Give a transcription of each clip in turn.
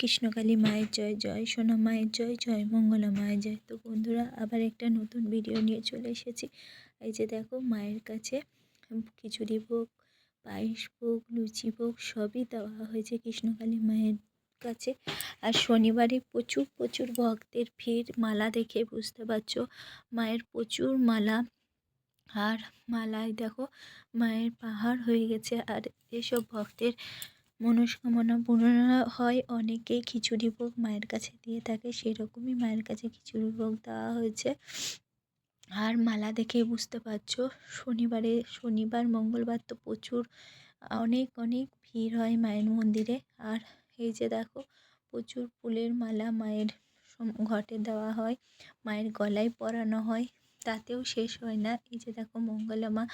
কৃষ্ণকালী মায়ের জয় জয় সোনা মায়ের জয় জয় মঙ্গলা মায়ের জয়। তো বন্ধুরা, আবার একটা নতুন ভিডিও নিয়ে চলে এসেছি। এই যে দেখো, মায়ের কাছে খিচুড়ি ভোগ, পায়েস ভোগ, লুচি ভোগ সবই দেওয়া হয়েছে কৃষ্ণকালী মায়ের কাছে। আর শনিবারে প্রচুর প্রচুর ভক্তের ভিড়, মালা দেখে বুঝতে পারছ। মায়ের প্রচুর মালা। আর মালায় দেখো, মায়ের পাহাড় হয়ে গেছে। আর এসব ভক্তের মনস্কামনা পূরণ হয় অনেকেই খিচুড়ি ভোগ মায়ের কাছে দিয়ে থাকে, সেরকমই মায়ের কাছে খিচুড়ি ভোগ দেওয়া হয়েছে। আর মালা দেখেই বুঝতে পারছ, শনিবারে, শনিবার, মঙ্গলবার তো প্রচুর, অনেক অনেক ভিড় হয় মায়ের মন্দিরে। আর এই যে দেখো, প্রচুর ফুলের মালা মায়ের ঘটে দেওয়া হয়, মায়ের গলায় পরানো হয়। তাতেও শেষ হয় না। এই যে দেখো মঙ্গলা মা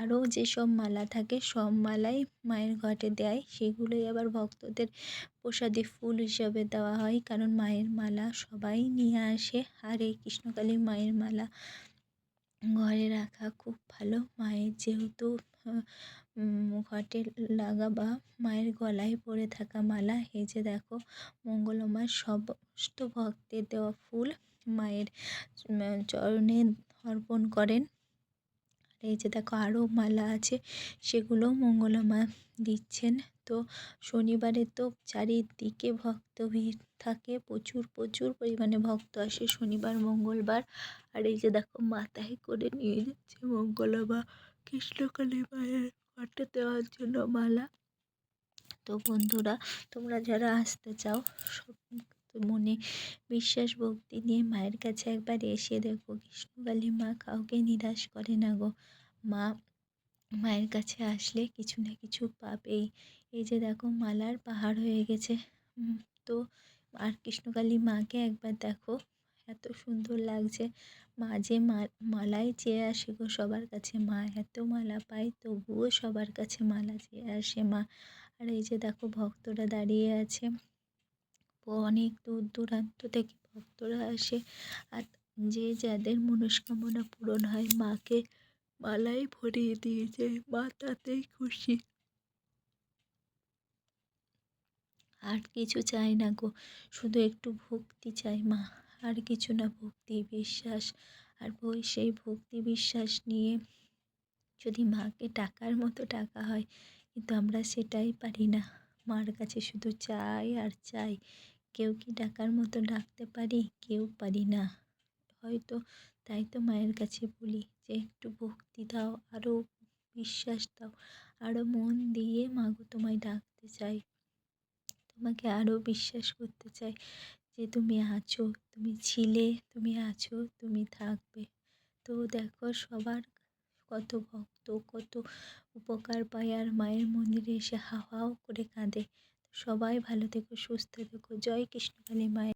আরও যেসব মালা থাকে, সব মালাই মায়ের ঘটে দেয়। সেগুলোই আবার ভক্তদের প্রসাদে ফুল হিসাবে দেওয়া হয়, কারণ মায়ের মালা সবাই নিয়ে আসে। আর এই কৃষ্ণকালী মায়ের মালা ঘরে রাখা খুব ভালো। মায়ের যেহেতু ঘটে লাগা বা মায়ের গলায় পরে থাকা মালা, এই যে দেখো মঙ্গলমার সমস্ত ভক্তের দেওয়া ফুল মায়ের চরণে অর্পণ করেন। আর এই যে দেখো আরও মালা আছে, সেগুলোও মঙ্গলা মা দিচ্ছেন। তো শনিবারে তো চারিদিকে ভক্ত ভিড় থাকে, প্রচুর প্রচুর পরিমাণে ভক্ত আসে শনিবার, মঙ্গলবার। আর এই যে দেখো মাথায় করে নিয়ে যাচ্ছে মঙ্গলা মা কৃষ্ণকালী মায়ের ঘটে দেওয়ার জন্য মালা। তো বন্ধুরা, তোমরা যারা আসতে চাও মনে বিশ্বাস ভক্তি নিয়ে মায়ের কাছে একবার এসে দেখো কৃষ্ণকালী মা কাউকে নিরাশ করে না গো। মা মায়ের কাছে আসলে কিছু না কিছু পাবেই এই যে দেখো, মালার পাহাড় হয়ে গেছে। তো আর কৃষ্ণকালী মাকে একবার দেখো, এত সুন্দর লাগছে। মা যে মালাই চেয়ে আসে গো সবার কাছে, মা এত মালা পায়, তবুও সবার কাছে মালা চেয়ে আসে মা। আর এই যে দেখো, ভক্তরা দাঁড়িয়ে আছে। অনেক দূর দূরান্ত থেকে ভক্তরা আসে। আর যে যাদের মনস্কামনা পূরণ হয়, মাকে মালাই ভরিয়ে দিয়ে যায়, মা তাতেই খুশি। আর কিছু চাই না গো, শুধু একটু ভক্তি চাই মা, আর কিছু না ভক্তি বিশ্বাস। আর বই সেই ভক্তি বিশ্বাস নিয়ে যদি মাকে টাকার মতো টাকা হয়, কিন্তু আমরা সেটাই পারি না। মার কাছে শুধু চাই আর চাই কেউ কি ডাকার মতো ডাকতে পারি? কেউ পারি না। হয়তো তাই তো মায়ের কাছে বলি যে, একটু ভক্তি দাও আরও বিশ্বাস দাও আরও মন দিয়ে মাগো তোমায় ডাকতে চাই। তোমাকে আরও বিশ্বাস করতে চাই যে, তুমি আছো, তুমি ছিলে, তুমি আছো, তুমি থাকবে। তো দেখো, সবার কত ভক্ত, কত উপকার পায় আর মায়ের মন্দিরে এসে হাওয়াও করে কাঁদে। সবাই ভালো থেকো সুস্থ থেকো। জয় কৃষ্ণ কৃষ্ণকালী মায়ের